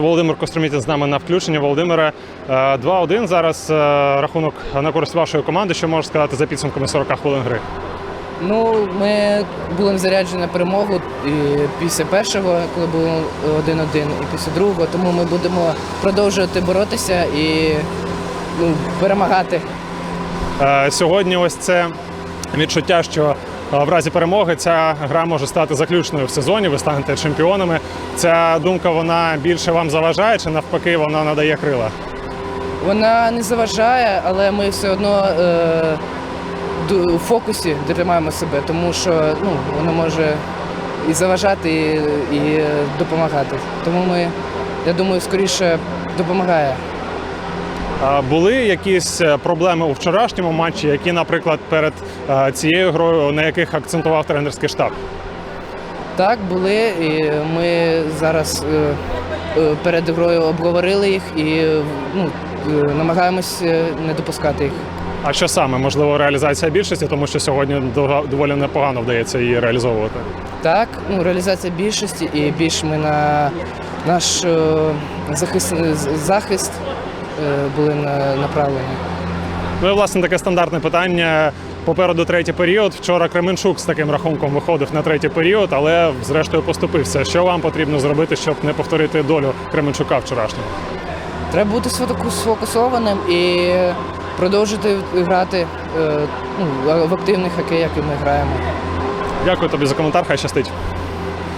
Володимир Костромітін з нами на включенні. Володимире, е, 2-1 зараз е, рахунок на користь вашої команди. Що можеш сказати за підсумками 40 хвилин гри? Ну, ми були заряджені на перемогу і після першого, коли було 1-1, і після другого. Тому ми будемо продовжувати боротися і ну, перемагати. Е, Сьогодні ось це відчуття, що е, в разі перемоги ця гра може стати заключною в сезоні. Ви станете чемпіонами. Ця думка вона більше вам заважає, чи навпаки вона надає крила? Вона не заважає, але ми все одно е, у фокусі тримаємо себе, тому що ну, воно може і заважати, і, і допомагати. Тому ми, я думаю, скоріше допомагає. Були якісь е, проблеми у вчорашньому матчі, які, наприклад, перед е, цією грою, на яких акцентував тренерський штаб? Так, були, і ми зараз е, перед грою обговорили їх і ну, намагаємось не допускати їх. А що саме? Можливо, реалізація більшості, тому що сьогодні доволі непогано вдається її реалізовувати. Так, ну, реалізація більшості і більш ми на наш захист, захист були направлені. Ну і власне таке стандартне питання. Попереду третій період. Вчора Кременчук з таким рахунком виходив на третій період, але зрештою поступився. Що вам потрібно зробити, щоб не повторити долю Кременчука вчорашнього? Треба бути сфокусованим і продовжити грати е, ну, в активний хокей, як і ми граємо. Дякую тобі за коментар. Хай щастить.